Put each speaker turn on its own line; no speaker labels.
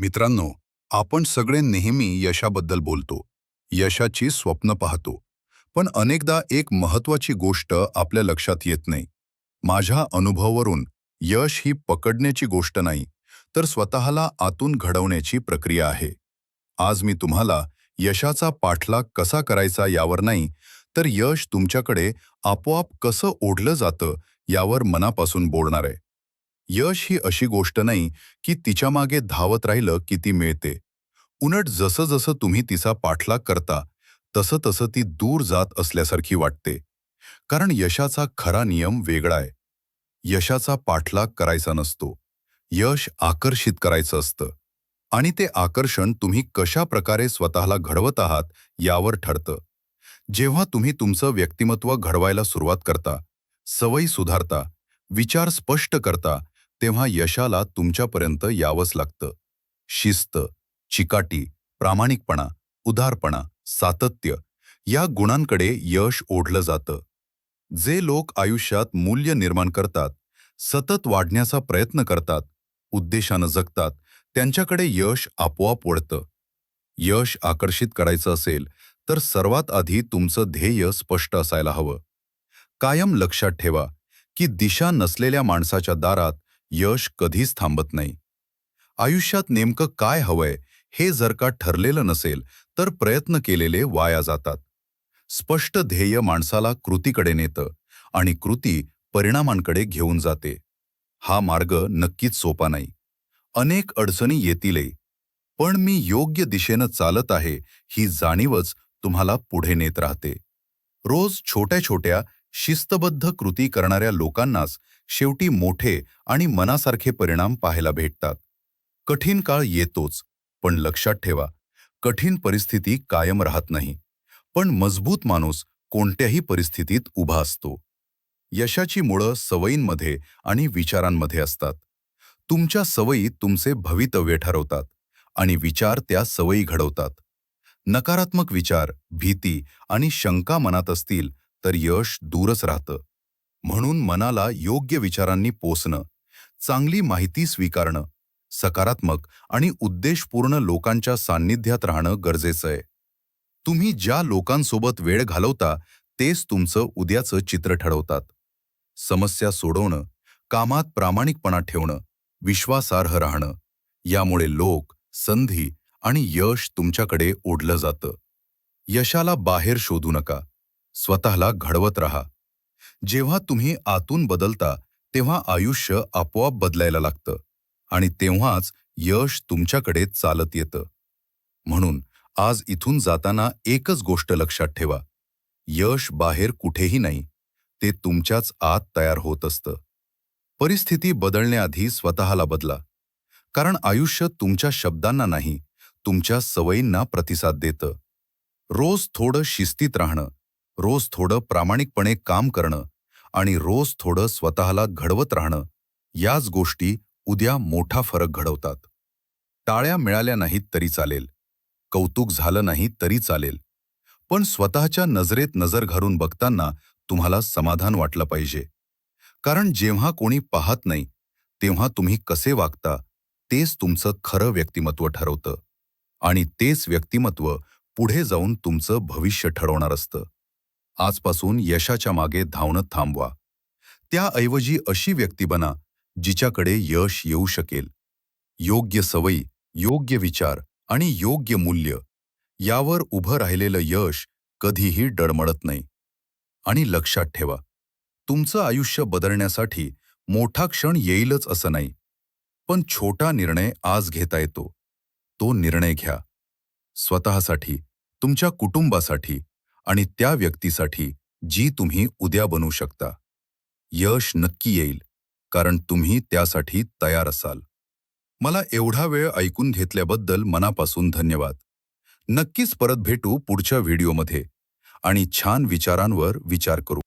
मित्रांनो आपण सगळे नेहमी यशाबद्दल बोलतो यशाची स्वप्न पाहतो. पण अनेकदा एक महत्वाची गोष्ट आपल्या लक्षात येत नाही. माझ्या अनुभवावरून यश ही पकडण्याची गोष्ट नाही तर स्वतःला आतून घडवण्याची प्रक्रिया आहे. आज मी तुम्हाला यशाचा पाठलाग कसा करायचा यावर नाही तर यश तुमच्याकडे आपोआप कसं ओढलं जातं यावर मनापासून बोलणार आहे. यश ही अशी गोष्ट नाही की तिच्यामागे धावत राहिलं की ती मिळते. उलट जसं जसं तुम्ही तिचा पाठलाग करता तसं तसं ती दूर जात असल्यासारखी वाटते. कारण यशाचा खरा नियम वेगळा आहे. यशाचा पाठलाग करायचा नसतो. यश आकर्षित करायचं असतं. आणि ते आकर्षण तुम्ही कशा प्रकारे स्वतःला घडवत आहात यावर ठरतं. जेव्हा तुम्ही तुमचं व्यक्तिमत्व घडवायला सुरुवात करता सवयी सुधारता विचार स्पष्ट करता तेव्हा यशाला तुमच्यापर्यंत यावंच लागतं. शिस्त चिकाटी प्रामाणिकपणा उदारपणा सातत्य या गुणांकडे यश ओढलं जातं. जे लोक आयुष्यात मूल्य निर्माण करतात सतत वाढण्याचा प्रयत्न करतात उद्देशानं जगतात त्यांच्याकडे यश आपोआप ओढतं यश आकर्षित करायचं असेल तर सर्वात आधी तुमचं ध्येय स्पष्ट असायला हवं. कायम लक्षात ठेवा की दिशा नसलेल्या माणसाच्या दारात यश कधीच थांबत नाही. आयुष्यात नेमकं काय हवंय हे जर का ठरलेलं नसेल तर प्रयत्न केलेले वाया जातात. स्पष्ट ध्येय माणसाला कृतीकडे नेतं आणि कृती परिणामांकडे घेऊन जाते. हा मार्ग नक्कीच सोपा नाही. अनेक अडचणी येतीलही पण मी योग्य दिशेनं चालत आहे ही जाणीवच तुम्हाला पुढे नेत राहते. रोज छोट्या छोट्या शिस्तबद्ध कृती करणाऱ्या लोकांनाच शेवटी मोठे आणि मनासारखे परिणाम पाहायला भेटतात. कठीण काळ येतोच पण लक्षात ठेवा कठीण परिस्थिती कायम राहत नाही. पण मजबूत माणूस कोणत्याही परिस्थितीत उभा असतो. यशाची मुळं सवयींमध्ये आणि विचारांमध्ये असतात. तुमच्या सवयी तुमचे भवितव्य ठरवतात आणि विचार त्या सवयी घडवतात. नकारात्मक विचार भीती आणि शंका मनात असतील तर यश दूरच राहतं. म्हणून मनाला योग्य विचारांनी पोसणं चांगली माहिती स्वीकारणं सकारात्मक आणि उद्देशपूर्ण लोकांच्या सान्निध्यात राहणं गरजेचं आहे. तुम्ही ज्या लोकांसोबत वेळ घालवता तेच तुमचं उद्याचं चित्र ठरवतात. समस्या सोडवणं कामात प्रामाणिकपणा ठेवणं विश्वासार्ह राहणं यामुळे लोक संधी आणि यश तुमच्याकडे ओढलं जातं. यशाला बाहेर शोधू नका. स्वतःला घडवत राहा. जेव्हा तुम्ही आतून बदलता तेव्हा आयुष्य आपोआप बदलायला लागतं आणि तेव्हाच यश तुमच्याकडे चालत येतं. म्हणून आज इथून जाताना एकच गोष्ट लक्षात ठेवा. यश बाहेर कुठेही नाही ते तुमच्याच आत तयार होत असतं. परिस्थिती बदलण्याआधी स्वतःला बदला. कारण आयुष्य तुमच्या शब्दांना नाही तुमच्या सवयींना प्रतिसाद देतं. रोज थोडं शिस्तीत राहणं रोज थोडं प्रामाणिकपणे काम करणं आणि रोज थोडं स्वतःला घडवत राहणं याच गोष्टी उद्या मोठा फरक घडवतात. टाळ्या मिळाल्या नाहीत तरी चालेल. कौतुक झालं नाही तरी चालेल. पण स्वतःच्या नजरेत नजर घालून बघताना तुम्हाला समाधान वाटलं पाहिजे. कारण जेव्हा कोणी पाहत नाही तेव्हा तुम्ही कसे वागता तेच तुमचं खरं व्यक्तिमत्व ठरवतं. आणि तेच व्यक्तिमत्व पुढे जाऊन तुमचं भविष्य ठरवणार असतं. आजपासून यशाच्या मागे धावणं थांबवा. त्याऐवजी अशी व्यक्ती बना जिच्याकडे यश येऊ शकेल. योग्य सवयी योग्य विचार आणि योग्य मूल्य यावर उभं राहिलेलं यश कधीही डळमळत नाही. आणि लक्षात ठेवा तुमचं आयुष्य बदलण्यासाठी मोठा क्षण येईलच असं नाही. पण छोटा निर्णय आज घेता येतो. तो निर्णय घ्या. स्वतःसाठी तुमच्या कुटुंबासाठी आणि त्या व्यक्तीसाठी जी तुम्ही उद्या बनू शकता. यश नक्की येईल कारण तुम्ही त्यासाठी तयार असाल. मला एवढा वेळ ऐकून घेतल्याबद्दल मनापासून धन्यवाद. नक्कीच परत भेटू पुढच्या व्हिडिओमध्ये आणि छान विचारांवर विचार करू.